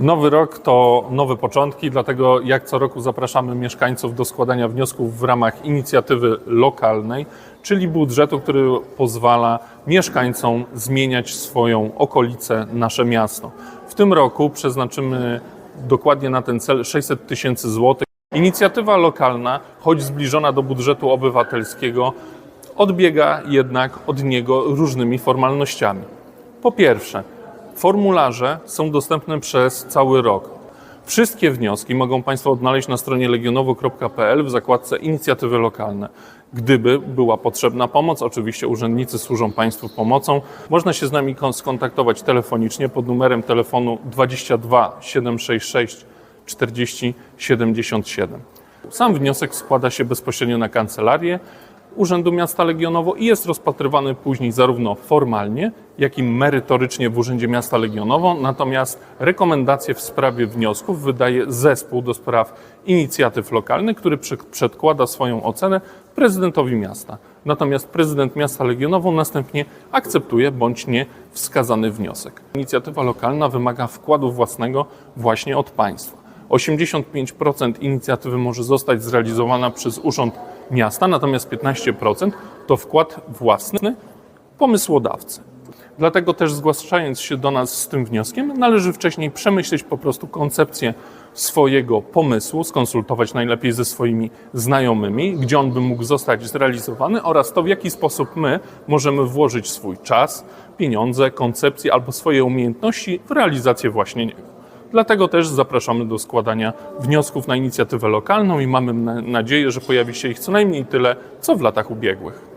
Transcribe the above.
Nowy rok to nowe początki, dlatego jak co roku zapraszamy mieszkańców do składania wniosków w ramach inicjatywy lokalnej, czyli budżetu, który pozwala mieszkańcom zmieniać swoją okolicę, nasze miasto. W tym roku przeznaczymy dokładnie na ten cel 600 tysięcy złotych. Inicjatywa lokalna, choć zbliżona do budżetu obywatelskiego, odbiega jednak od niego różnymi formalnościami. Po pierwsze, formularze są dostępne przez cały rok. Wszystkie wnioski mogą Państwo odnaleźć na stronie legionowo.pl w zakładce Inicjatywy Lokalne. Gdyby była potrzebna pomoc, oczywiście urzędnicy służą Państwu pomocą. Można się z nami kon- skontaktować telefonicznie pod numerem telefonu 22 766 40 77. Sam wniosek składa się bezpośrednio na kancelarię Urzędu Miasta Legionowo i jest rozpatrywany później zarówno formalnie, jak i merytorycznie w Urzędzie Miasta Legionowo. Natomiast rekomendacje w sprawie wniosków wydaje zespół do spraw inicjatyw lokalnych, który przedkłada swoją ocenę prezydentowi miasta. Natomiast prezydent miasta Legionowo następnie akceptuje bądź nie wskazany wniosek. Inicjatywa lokalna wymaga wkładu własnego właśnie od państwa. 85% inicjatywy może zostać zrealizowana przez Urząd Miasta, natomiast 15% to wkład własny pomysłodawcy. Dlatego też zgłaszając się do nas z tym wnioskiem, należy wcześniej przemyśleć po prostu koncepcję swojego pomysłu, skonsultować najlepiej ze swoimi znajomymi, gdzie on by mógł zostać zrealizowany oraz to, w jaki sposób my możemy włożyć swój czas, pieniądze, koncepcje albo swoje umiejętności w realizację właśnie niego. Dlatego też zapraszamy do składania wniosków na inicjatywę lokalną i mamy na- nadzieję, że pojawi się ich co najmniej tyle, co w latach ubiegłych.